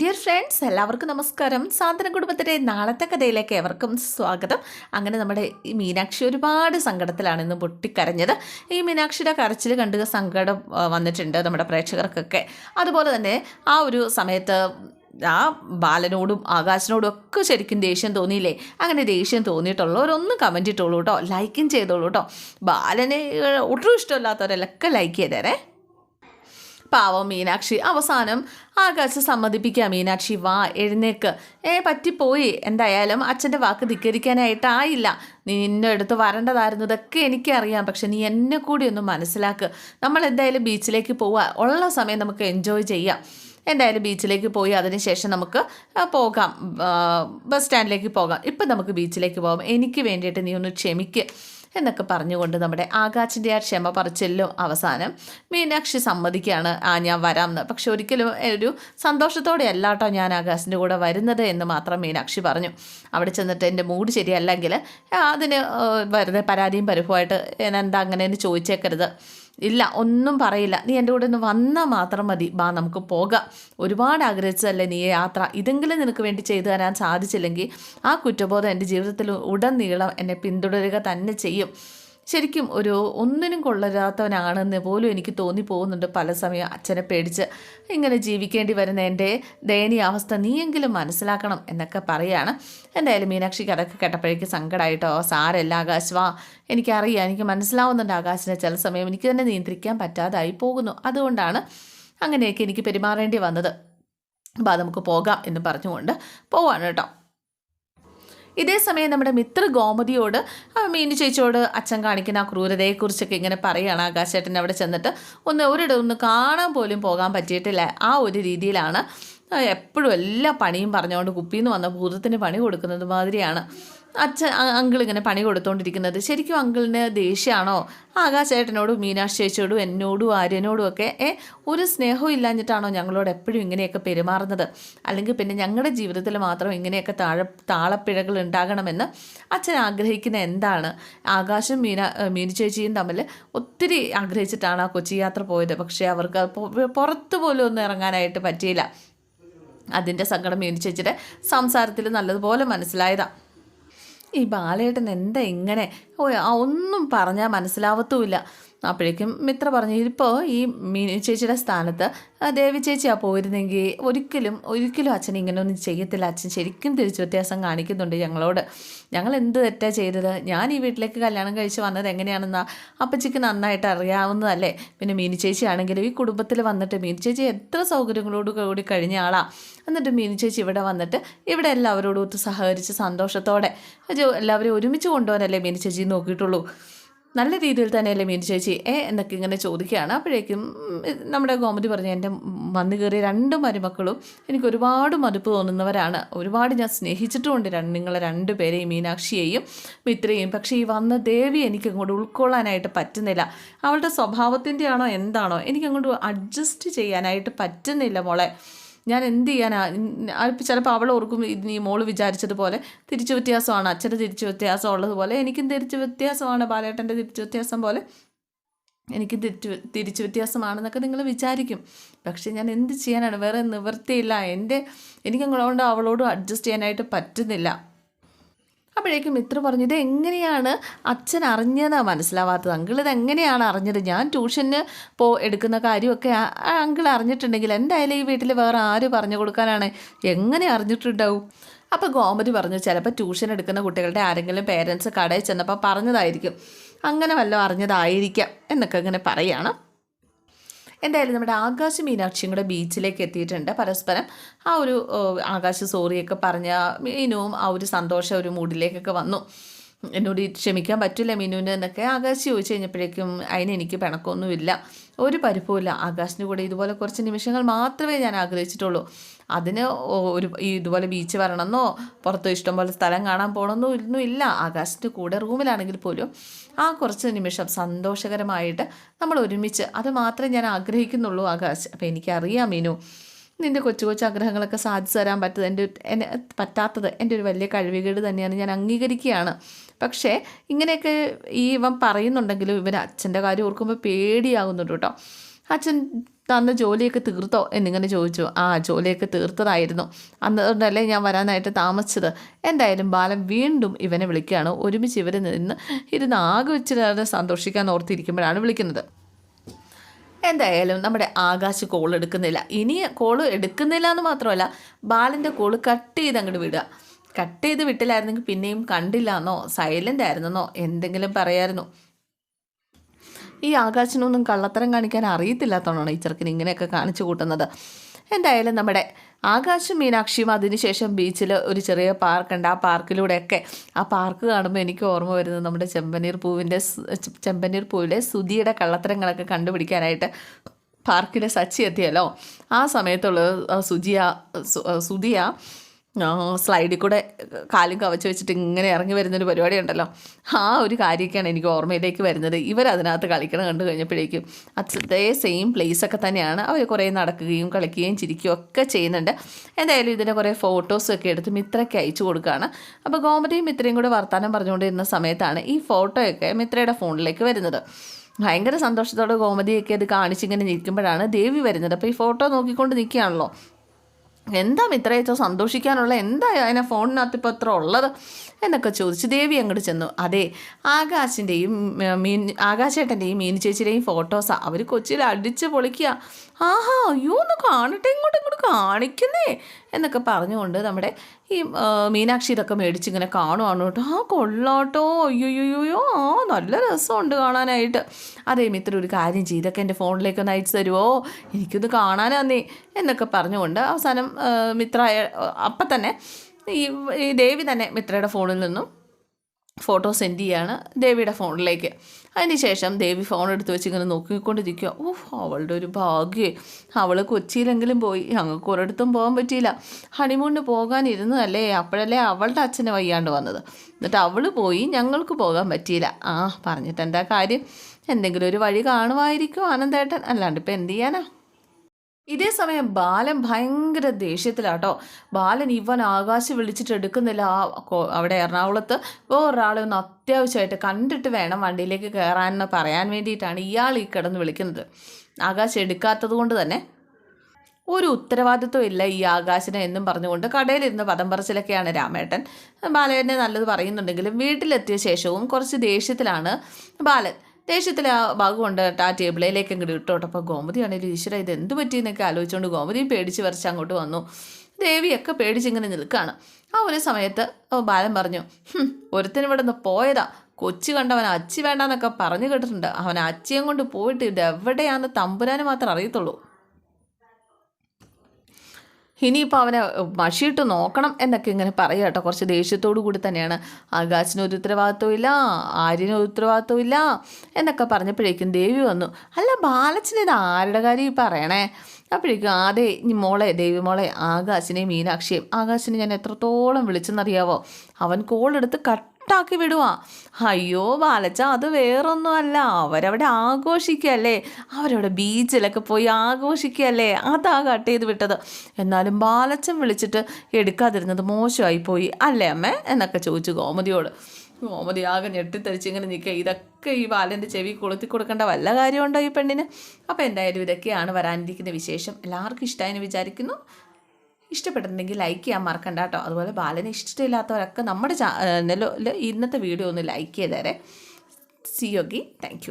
Dear friends എല്ലാവർക്കും നമസ്കാരം. സാന്ത്വന കുടുംബത്തിന്റെ നാളത്തെ കഥയിലേക്ക് എവർക്കും സ്വാഗതം. അങ്ങനെ നമ്മുടെ ഈ മീനാക്ഷി ഒരുപാട് സങ്കടത്തിലാണ് ഇന്ന് പൊട്ടിക്കരഞ്ഞത്. ഈ മീനാക്ഷിയുടെ കരച്ചിൽ കണ്ട് സങ്കടം വന്നിട്ടുണ്ട് നമ്മുടെ പ്രേക്ഷകർക്കൊക്കെ. അതുപോലെ തന്നെ ആ ഒരു സമയത്ത് ആ ബാലനോടും ആകാശിനോടും ഒക്കെ ശരിക്കും ദേഷ്യം തോന്നിയില്ലേ? അങ്ങനെ ദേഷ്യം തോന്നിയിട്ടുള്ളവരൊന്നും കമന്റ് ഇട്ടോളൂ കേട്ടോ ലൈക്കും ചെയ്തോളൂ കേട്ടോ ബാലനെ ഒട്ടും ഇഷ്ടമില്ലാത്തവരെല്ലാം ലൈക്ക് ചെയ്തേരേ. പാവം മീനാക്ഷി. അവസാനം ആകാശ് സമ്മതിപ്പിക്കുക മീനാക്ഷി വാ എഴുന്നേക്ക്. ഏ പറ്റിപ്പോയി. എന്തായാലും അച്ഛന്റെ വാക്ക് ധിക്കരിക്കാനായിട്ടായില്ല. നീ നിന്നെ എടുത്ത് വരേണ്ടതായിരുന്നു. ഇതൊക്കെ എനിക്കറിയാം. പക്ഷെ നീ എന്നെ കൂടി ഒന്ന് മനസ്സിലാക്ക്. നമ്മൾ എന്തായാലും ബീച്ചിലേക്ക് പോവുക. ഉള്ള സമയം നമുക്ക് എൻജോയ് ചെയ്യാം. എന്തായാലും ബീച്ചിലേക്ക് പോയി അതിനുശേഷം നമുക്ക് പോകാം. ബസ് സ്റ്റാൻഡിലേക്ക് പോകാം. ഇപ്പം നമുക്ക് ബീച്ചിലേക്ക് പോകാം. എനിക്ക് വേണ്ടിയിട്ട് നീ ഒന്ന് ക്ഷമിക്ക് എന്നൊക്കെ പറഞ്ഞുകൊണ്ട് നമ്മുടെ ആകാശിന്റെ ആ ക്ഷമ പറിച്ചല്ലോ അവസാനം മീനാക്ഷി സമ്മതിക്കുകയാണ്. ആ ഞാൻ വരാമെന്ന്. പക്ഷെ ഒരിക്കലും ഒരു സന്തോഷത്തോടെ അല്ല കേട്ടോ ഞാൻ ആകാശിന്റെ കൂടെ വരുന്നത് എന്ന് മാത്രം മീനാക്ഷി പറഞ്ഞു. അവിടെ ചെന്നിട്ട് എന്റെ മൂഡ് ശരിയല്ലെങ്കിൽ അതിന് വെറുതെ പരാതിയും പരിഭവമായിട്ട് എന്താ അങ്ങനെ എന്ന് ചോദിച്ചേക്കരുത്. ഇല്ല ഒന്നും പറയില്ല. നീ എന്റെ കൂടെ ഒന്ന് വന്നാൽ മാത്രം മതി. ബാ നമുക്ക് പോകാം. ഒരുപാട് ആഗ്രഹിച്ചതല്ലേ നീ യാത്ര? ഇതെങ്കിലും നിനക്ക് വേണ്ടി ചെയ്തു തരാൻ സാധിച്ചില്ലെങ്കിൽ ആ കുറ്റബോധം എന്റെ ജീവിതത്തിൽ ഉടനീളം എന്നെ പിന്തുടരുക തന്നെ ചെയ്യും. ശരിക്കും ഒരു ഒന്നിനും കൊള്ളരാത്തവനാണെന്ന് പോലും എനിക്ക് തോന്നിപ്പോകുന്നുണ്ട് പല സമയം അച്ഛനെ പേടിച്ച്. ഇങ്ങനെ ജീവിക്കേണ്ടി വരുന്ന എന്റെ ദയനീയ ദയനീയാവസ്ഥ നീയെങ്കിലും മനസ്സിലാക്കണം എന്നൊക്കെ പറയാണ്. എന്തായാലും മീനാക്ഷിക്ക് അതൊക്കെ കേട്ടപ്പോഴേക്ക് സങ്കടമായിട്ടോ സാരല്ല ആകാശ് വാ. എനിക്കറിയാം എനിക്ക് മനസ്സിലാവുന്നുണ്ട് ആകാശിനെ. ചില സമയം എനിക്ക് തന്നെ നിയന്ത്രിക്കാൻ പറ്റാതായി പോകുന്നു. അതുകൊണ്ടാണ് അങ്ങനെയൊക്കെ എനിക്ക് പെരുമാറേണ്ടി വന്നത്. അപ്പോൾ നമുക്ക് പോകാം എന്ന് പറഞ്ഞുകൊണ്ട് പോവാണ് കേട്ടോ. ഇതേ സമയം നമ്മുടെ മിത്ര ഗോമതിയോട് മീനു ചേച്ചിയോട് അച്ഛൻ കാണിക്കുന്ന ആ ക്രൂരതയെക്കുറിച്ചൊക്കെ ഇങ്ങനെ പറയുകയാണ് ആകാശേട്ടൻ അവിടെ ചെന്നിട്ട്. ഒന്ന് ഒരിടം ഒന്ന് കാണാൻ പോലും പോകാൻ പറ്റിയിട്ടില്ല. ആ ഒരു രീതിയിലാണ് എപ്പോഴും എല്ലാ പണിയും പറഞ്ഞുകൊണ്ട് കുപ്പിയിൽ നിന്ന് വന്ന ഭൂതത്തിന് പണി കൊടുക്കുന്നത് മാതിരിയാണ്. അച്ഛൻ അങ്കിൾ ഇങ്ങനെ പണി കൊടുത്തുകൊണ്ടിരിക്കുന്നത് ശരിക്കും അങ്കിളിന് ദേഷ്യമാണോ ആകാശേട്ടനോടും മീനാക്ഷി ചേച്ചിയോടും എന്നോടും ആര്യനോടും ഒക്കെ ഏ ഒരു സ്നേഹവും ഇല്ലാഞ്ഞിട്ടാണോ ഞങ്ങളോട് എപ്പോഴും ഇങ്ങനെയൊക്കെ പെരുമാറുന്നത്? അല്ലെങ്കിൽ പിന്നെ ഞങ്ങളുടെ ജീവിതത്തിൽ മാത്രം ഇങ്ങനെയൊക്കെ താഴ താളപ്പിഴകൾ ഉണ്ടാകണമെന്ന് അച്ഛൻ ആഗ്രഹിക്കുന്ന എന്താണ്? ആകാശം മീന മീനു ചേച്ചിയും തമ്മിൽ ഒത്തിരി ആഗ്രഹിച്ചിട്ടാണ് ആ കൊച്ചി യാത്ര പോയത്. പക്ഷേ അവർക്ക് പുറത്തു പോലും ഒന്നും ഇറങ്ങാനായിട്ട് പറ്റിയില്ല. അതിന്റെ സങ്കടം മീനു ചേച്ചിയുടെ സംസാരത്തിൽ നല്ലതുപോലെ മനസ്സിലായതാണ് ഈ ബാലേട്ടൻ എന്താ ഇങ്ങനെ? ഒന്നും പറഞ്ഞാൽ മനസ്സിലാവത്തുമില്ല. അപ്പോഴേക്കും മിത്ര പറഞ്ഞു ഇപ്പോൾ ഈ മീനു ചേച്ചിയുടെ സ്ഥാനത്ത് ദേവി ചേച്ചിയാണ് പോയിരുന്നെങ്കിൽ ഒരിക്കലും ഒരിക്കലും അച്ഛൻ ഇങ്ങനെയൊന്നും ചെയ്യത്തില്ല. അച്ഛൻ ശരിക്കും തിരിച്ചു വ്യത്യാസം കാണിക്കുന്നുണ്ട് ഞങ്ങളോട്. ഞങ്ങൾ എന്ത് തെറ്റാണ് ചെയ്തത്? ഞാൻ ഈ വീട്ടിലേക്ക് കല്യാണം കഴിച്ച് വന്നത് എങ്ങനെയാണെന്നാ അപ്പച്ചിക്ക് നന്നായിട്ട് അറിയാവുന്നതല്ലേ. പിന്നെ മീനു ചേച്ചി ആണെങ്കിലും ഈ കുടുംബത്തിൽ വന്നിട്ട് മീനു ചേച്ചി എത്ര സൗകര്യങ്ങളോട് കൂടി കഴിഞ്ഞ ആളാണ് എന്നിട്ട് മീനു ചേച്ചി ഇവിടെ വന്നിട്ട് ഇവിടെ എല്ലാവരോടും ഒത്ത് സഹകരിച്ച് സന്തോഷത്തോടെ എല്ലാവരും ഒരുമിച്ച് കൊണ്ടുപോകാനല്ലേ മീനു ചേച്ചി നോക്കിയിട്ടുള്ളൂ? നല്ല രീതിയിൽ തന്നെയല്ലേ മീൻ ചേച്ചി? ഏ എന്നൊക്കെ ഇങ്ങനെ ചോദിക്കുകയാണ്. അപ്പോഴേക്കും നമ്മുടെ ഗോമതി പറഞ്ഞു എന്റെ വന്നു കയറിയ രണ്ട് മരുമക്കളും എനിക്ക് ഒരുപാട് മതിപ്പ് തോന്നുന്നവരാണ്. ഒരുപാട് ഞാൻ സ്നേഹിച്ചിട്ടുമുണ്ട്. രണ്ട് നിങ്ങളെ രണ്ട് പേരെയും മീനാക്ഷിയെയും മിത്രയും പക്ഷേ ഈ വന്ന ദേവി എനിക്ക് അങ്ങോട്ട് ഉൾക്കൊള്ളാനായിട്ട് പറ്റുന്നില്ല. അവളുടെ സ്വഭാവത്തിന്റെ ആണോ എന്താണോ എനിക്കങ്ങോട്ട് അഡ്ജസ്റ്റ് ചെയ്യാനായിട്ട് പറ്റുന്നില്ല മോളെ. ഞാൻ എന്ത് ചെയ്യാനാ ചിലപ്പോൾ അവൾ ഓർക്കും നീ മോൾ വിചാരിച്ചതുപോലെ തിരിച്ചു വ്യത്യാസമാണ്. അച്ഛന്റെ തിരിച്ചു വ്യത്യാസം ഉള്ളതുപോലെ എനിക്കും തിരിച്ചു വ്യത്യാസമാണ്. ബാലേട്ടന്റെ തിരിച്ചു വ്യത്യാസം പോലെ എനിക്ക് തിരിച്ചു തിരിച്ചു വ്യത്യാസമാണെന്നൊക്കെ നിങ്ങൾ വിചാരിക്കും. പക്ഷേ ഞാൻ എന്ത് ചെയ്യാനാണ്? വേറെ നിവൃത്തിയില്ല. എന്റെ എനിക്കങ്ങോട്ട് അവളോട് അഡ്ജസ്റ്റ് ചെയ്യാനായിട്ട് പറ്റുന്നില്ല. അപ്പോഴേക്കും മിത്ര പറഞ്ഞു ഇത് എങ്ങനെയാണ് അച്ഛൻ അറിഞ്ഞതെന്നാണ് മനസ്സിലാവാത്തത്? അങ്കിൾ ഇത് എങ്ങനെയാണ് അറിഞ്ഞത്? ഞാൻ ട്യൂഷന് പോ എടുക്കുന്ന കാര്യമൊക്കെ അങ്കിൾ അറിഞ്ഞിട്ടുണ്ടെങ്കിൽ എന്തായാലും ഈ വീട്ടിൽ വേറെ ആര് പറഞ്ഞു കൊടുക്കാനാണ്? എങ്ങനെ അറിഞ്ഞിട്ടുണ്ടാവും? അപ്പോൾ ഗോമതി പറഞ്ഞു ചിലപ്പോൾ ട്യൂഷൻ എടുക്കുന്ന കുട്ടികളുടെ ആരെങ്കിലും പേരൻസ് കടയിൽ ചെന്നപ്പോൾ പറഞ്ഞതായിരിക്കും. അങ്ങനെ വല്ലതും അറിഞ്ഞതായിരിക്കാം എന്നൊക്കെ അങ്ങനെ പറയുകയാണ് എന്തായാലും നമ്മുടെ ആകാശ മീനാക്ഷിയും കൂടെ ബീച്ചിലേക്ക് എത്തിയിട്ടുണ്ട്. പരസ്പരം ആ ഒരു ആകാശ സോറിയൊക്കെ പറഞ്ഞ മീനുവും ആ ഒരു സന്തോഷ ഒരു മൂഡിലേക്കൊക്കെ വന്നു. എന്നോട് ക്ഷമിക്കാൻ പറ്റില്ല മിനുവിന് എന്നൊക്കെ ആകാശ് ചോദിച്ചു കഴിഞ്ഞപ്പോഴേക്കും അതിന് എനിക്ക് പിണക്കമൊന്നുമില്ല. ഒരു പരിഭവമില്ല ആകാശിന്റെ കൂടെ ഇതുപോലെ കുറച്ച് നിമിഷങ്ങൾ മാത്രമേ ഞാൻ ആഗ്രഹിച്ചിട്ടുള്ളൂ. അതിന് ഒരു ഈ ഇതുപോലെ ബീച്ച് വരണമെന്നോ പുറത്ത് ഇഷ്ടംപോലെ സ്ഥലം കാണാൻ പോകണമെന്നോ ഒന്നും ഇല്ല. ആകാശിന്റെ കൂടെ റൂമിലാണെങ്കിൽ പോലും ആ കുറച്ച് നിമിഷം സന്തോഷകരമായിട്ട് നമ്മൾ ഒരുമിച്ച് അത് മാത്രമേ ഞാൻ ആഗ്രഹിക്കുന്നുള്ളൂ ആകാശ്. അപ്പോൾ എനിക്കറിയാം മീനു. നിന്റെ കൊച്ചു കൊച്ചു ആഗ്രഹങ്ങളൊക്കെ സാധിച്ചു തരാൻ പറ്റത് എന്റെ എന്നെ പറ്റാത്തത് എന്റെ ഒരു വലിയ കഴിവുകേട് തന്നെയാണ് ഞാൻ അംഗീകരിക്കുകയാണ്. പക്ഷേ ഇങ്ങനെയൊക്കെ ഈ ഇവൻ പറയുന്നുണ്ടെങ്കിലും ഇവൻ അച്ഛന്റെ കാര്യം ഓർക്കുമ്പോൾ പേടിയാകുന്നുണ്ട് കേട്ടോ. അച്ഛൻ തന്ന ജോലിയൊക്കെ തീർത്തോ എന്നിങ്ങനെ ചോദിച്ചു. ആ ജോലിയൊക്കെ തീർത്തതായിരുന്നു. അന്നുകൊണ്ടല്ലേ ഞാൻ വരാനായിട്ട് താമസിച്ചത്. എന്തായാലും ബാലൻ വീണ്ടും ഇവനെ വിളിക്കുകയാണ്. ഒരുമിച്ച് ഇവർ നിന്ന് ഇരുന്ന് ആകെ വെച്ചിട്ട് സന്തോഷിക്കാൻ ഓർത്തിരിക്കുമ്പോഴാണ് വിളിക്കുന്നത്. എന്തായാലും നമ്മുടെ ആകാശ് കോൾ എടുക്കുന്നില്ല. ഇനി കോൾ എടുക്കുന്നില്ല എന്ന് മാത്രമല്ല ബാലന്റെ കോൾ കട്ട് ചെയ്ത് അങ്ങോട്ട് വിടുക. കട്ട് ചെയ്ത് വിട്ടില്ലായിരുന്നെങ്കിൽ പിന്നെയും കണ്ടില്ല എന്നോ സൈലന്റ് ആയിരുന്നെന്നോ എന്തെങ്കിലും പറയായിരുന്നു. ഈ ആകാശിനൊന്നും കള്ളത്തരം കാണിക്കാൻ അറിയത്തില്ലാത്തതുകൊണ്ടാണ് ഈ ഇങ്ങനെയൊക്കെ കാണിച്ചു കൂട്ടുന്നത്. എന്തായാലും നമ്മുടെ ആകാശം മീനാക്ഷിയും അതിനുശേഷം ബീച്ചിൽ ഒരു ചെറിയ പാർക്കുണ്ട്. ആ പാർക്കിലൂടെയൊക്കെ ആ പാർക്ക് കാണുമ്പോൾ എനിക്ക് ഓർമ്മ വരുന്നത് നമ്മുടെ ചെമ്പനീർ പൂവിന്റെ ചെമ്പനീർ പൂവിലെ സുതിയുടെ കള്ളത്തരങ്ങളൊക്കെ കണ്ടുപിടിക്കാനായിട്ട് പാർക്കിലെ സച്ചി എത്തിയല്ലോ. ആ സമയത്തുള്ള സുജിയ സുധിയ സ്ലൈഡിൽ കൂടെ കാലും കവച്ച് വെച്ചിട്ട് ഇങ്ങനെ ഇറങ്ങി വരുന്നൊരു പരിപാടി ഉണ്ടല്ലോ. ആ ഒരു കാര്യമൊക്കെയാണ് എനിക്ക് ഓർമ്മയിലേക്ക് വരുന്നത്. ഇവരതിനകത്ത് കളിക്കണം കണ്ടു കഴിഞ്ഞപ്പോഴേക്കും അതേ സെയിം പ്ലേസ് ഒക്കെ തന്നെയാണ്. അവർ കുറേ നടക്കുകയും കളിക്കുകയും ചിരിക്കുകയും ഒക്കെ ചെയ്യുന്നുണ്ട്. എന്തായാലും ഇതിന്റെ കുറേ ഫോട്ടോസൊക്കെ എടുത്ത് മിത്രയ്ക്ക് അയച്ചു കൊടുക്കുകയാണ്. അപ്പോൾ ഗോമതിയും മിത്രയും കൂടെ വർത്തമാനം പറഞ്ഞുകൊണ്ടിരുന്ന സമയത്താണ് ഈ ഫോട്ടോയൊക്കെ മിത്രയുടെ ഫോണിലേക്ക് വരുന്നത്. ഭയങ്കര സന്തോഷത്തോടെ ഗോമതിയൊക്കെ അത് കാണിച്ചിങ്ങനെ നിൽക്കുമ്പോഴാണ് ദേവി വരുന്നത്. അപ്പോൾ ഈ ഫോട്ടോ നോക്കിക്കൊണ്ട് നിൽക്കുകയാണല്ലോ. എന്താ മിത്രയച്ചോ സന്തോഷിക്കാനുള്ള? എന്താ അതിനെ ഫോണിനകത്ത് ഇപ്പോൾ അത്ര ഉള്ളത്? എന്നൊക്കെ ചോദിച്ച് ദേവി അങ്ങോട്ട് ചെന്നു. അതെ ആകാശിന്റെയും മീൻ ആകാശേട്ടന്റെയും മീൻ ചേച്ചിയുടെയും ഫോട്ടോസാണ് അവർ കൊച്ചിയിൽ അടിച്ച് പൊളിക്കുക ആഹാ അയ്യോ ഒന്ന് കാണട്ടെ ഇങ്ങോട്ട് ഇങ്ങോട്ട് കാണിക്കുന്നേ. എന്നൊക്കെ പറഞ്ഞുകൊണ്ട് നമ്മുടെ ഈ മീനാക്ഷി ഇതൊക്കെ മേടിച്ച് ഇങ്ങനെ കാണുവാണ് കേട്ടോ. ആ കൊള്ളാട്ടോ. അയ്യോയ്യോയ്യോ ആ നല്ല രസമുണ്ട് കാണാനായിട്ട്. അതേ മിത്ര ഒരു കാര്യം ചെയ്തൊക്കെ എന്റെ ഫോണിലേക്ക് ഒന്ന് അയച്ചു തരുമോ എനിക്കൊന്ന് കാണാനാന്നേ എന്നൊക്കെ പറഞ്ഞുകൊണ്ട് അവസാനം മിത്ര അപ്പം തന്നെ ഈ ദേവി തന്നെ മിത്രയുടെ ഫോണിൽ നിന്നും ഫോട്ടോ സെൻഡ് ചെയ്യാണ് ദേവിയുടെ ഫോണിലേക്ക്. അതിനുശേഷം ദേവി ഫോൺ എടുത്ത് വെച്ച് ഇങ്ങനെ നോക്കിക്കൊണ്ടിരിക്കുക ഓഹ് അവളുടെ ഒരു ഭാഗ്യേ. അവൾ കൊച്ചിയിലെങ്കിലും പോയി. ഞങ്ങൾക്ക് ഒരിടത്തും പോകാൻ പറ്റിയില്ല. ഹണിമൂണിന് പോകാനിരുന്നതല്ലേ അപ്പോഴല്ലേ അവളുടെ അച്ഛനെ വയ്യാണ്ട് വന്നത്. എന്നിട്ട് അവൾ പോയി ഞങ്ങൾക്ക് പോകാൻ പറ്റിയില്ല. ആ പറഞ്ഞിട്ട് എന്താ കാര്യം? എന്തെങ്കിലും ഒരു വഴി കാണുമായിരിക്കും ആനന്ദേട്ടൻ. അല്ലാണ്ട് ഇപ്പം എന്ത് ചെയ്യാനാ? ഇതേ സമയം ബാലൻ ഭയങ്കര ദേഷ്യത്തിലാട്ടോ. ബാലൻ ഇവൻ ആകാശം വിളിച്ചിട്ട് എടുക്കുന്നില്ല ആ അവിടെ എറണാകുളത്ത്. വേറൊരാളെ ഒന്ന് അത്യാവശ്യമായിട്ട് കണ്ടിട്ട് വേണം വണ്ടിയിലേക്ക് കയറാനെന്ന് പറയാൻ വേണ്ടിയിട്ടാണ് ഇയാൾ ഈ കിടന്ന് വിളിക്കുന്നത്. ആകാശം എടുക്കാത്തത് കൊണ്ട് തന്നെ. ഒരു ഉത്തരവാദിത്വം ഇല്ല ഈ ആകാശിനെ എന്നും പറഞ്ഞുകൊണ്ട് കടയിലിരുന്ന് പദം പറച്ചിലൊക്കെയാണ് രാമേട്ടൻ. ബാലനെ നല്ലത് പറയുന്നുണ്ടെങ്കിലും വീട്ടിലെത്തിയ ശേഷവും കുറച്ച് ദേഷ്യത്തിലാണ് ബാലൻ. ദേഷ്യത്തിൽ ആ ഭാഗം കൊണ്ട് ആ ടേബിളിലേക്ക് അങ്ങോട്ട് ഇട്ടോട്ടെ. അപ്പോൾ ഗോമതിയാണെങ്കിലും ഈശ്വര ഇത് എന്ത് പറ്റിയെന്നൊക്കെ ആലോചിച്ചുകൊണ്ട് ഗോമതിയും പേടിച്ച് വരച്ച് അങ്ങോട്ട് വന്നു. ദേവിയൊക്കെ പേടിച്ചിങ്ങനെ നിൽക്കുകയാണ് ആ ഒരു സമയത്ത് ബാലൻ പറഞ്ഞു ഒരുത്തനും ഇവിടെ നിന്ന് പോയതാ. കൊച്ചു കണ്ടവൻ അച്ചി വേണ്ടെന്നൊക്കെ പറഞ്ഞു കേട്ടിട്ടുണ്ട്. അവൻ അച്ചിയും കൊണ്ട് പോയിട്ട് ഇത് എവിടെയാണെന്ന് തമ്പുരാന് മാത്രം അറിയത്തുള്ളൂ. ഇനിയിപ്പോൾ അവനെ മഷിയിട്ട് നോക്കണം എന്നൊക്കെ ഇങ്ങനെ പറയുക കേട്ടോ. കുറച്ച് ദേഷ്യത്തോടു കൂടി തന്നെയാണ്. ആകാശിന് ഒരു ഉത്തരവാദിത്വം ഇല്ല ആര്യന് ഒരു ഉത്തരവാദിത്വം ഇല്ല എന്നൊക്കെ പറഞ്ഞപ്പോഴേക്കും ദേവി വന്നു. അല്ല ബാലച്ചന് ഇത് ആരുടെ കാര്യം ഈ പറയണേ? അപ്പോഴേക്കും ആദ്യ മോളെ ദേവി മോളെ ആകാശിനെയും മീനാക്ഷിയും ആകാശിനെ ഞാൻ എത്രത്തോളം വിളിച്ചെന്നറിയാവോ? അവൻ കോളെടുത്ത് കട്ട് കട്ടാക്കി വിടുവാ. അയ്യോ ബാലച്ച അത് വേറൊന്നുമല്ല. അവരവിടെ ആഘോഷിക്കുകയല്ലേ? അവരവിടെ ബീച്ചിലൊക്കെ പോയി ആഘോഷിക്കുകയല്ലേ? അതാ കട്ട് ചെയ്ത് വിട്ടത്. എന്നാലും ബാലച്ചൻ വിളിച്ചിട്ട് എടുക്കാതിരുന്നത് മോശമായി പോയി അല്ലേ അമ്മേ? എന്നൊക്കെ ചോദിച്ചു ഗോമതിയോട്. ഗോമതി ആകെ ഞെട്ടിത്തരിച്ച് ഇങ്ങനെ നിൽക്കുക. ഇതൊക്കെ ഈ ബാലന്റെ ചെവി കൊളുത്തി കൊടുക്കേണ്ട വല്ല കാര്യമുണ്ടോ ഈ പെണ്ണിന്? അപ്പോൾ എന്തായാലും ഇതൊക്കെയാണ് വരാനിരിക്കുന്ന വിശേഷം. എല്ലാവർക്കും ഇഷ്ടമായെന്ന് വിചാരിക്കുന്നു. ഇഷ്ടപ്പെട്ടിട്ടുണ്ടെങ്കിൽ ലൈക്ക് ചെയ്യാൻ മറക്കണ്ട കേട്ടോ അതുപോലെ ബാലനെ ഇഷ്ടമില്ലാത്തവരൊക്കെ നമ്മുടെ ചാനലിൽ ഇന്നത്തെ വീഡിയോ ഒന്ന് ലൈക്ക് ചെയ്തേരെ. സി യോഗി താങ്ക്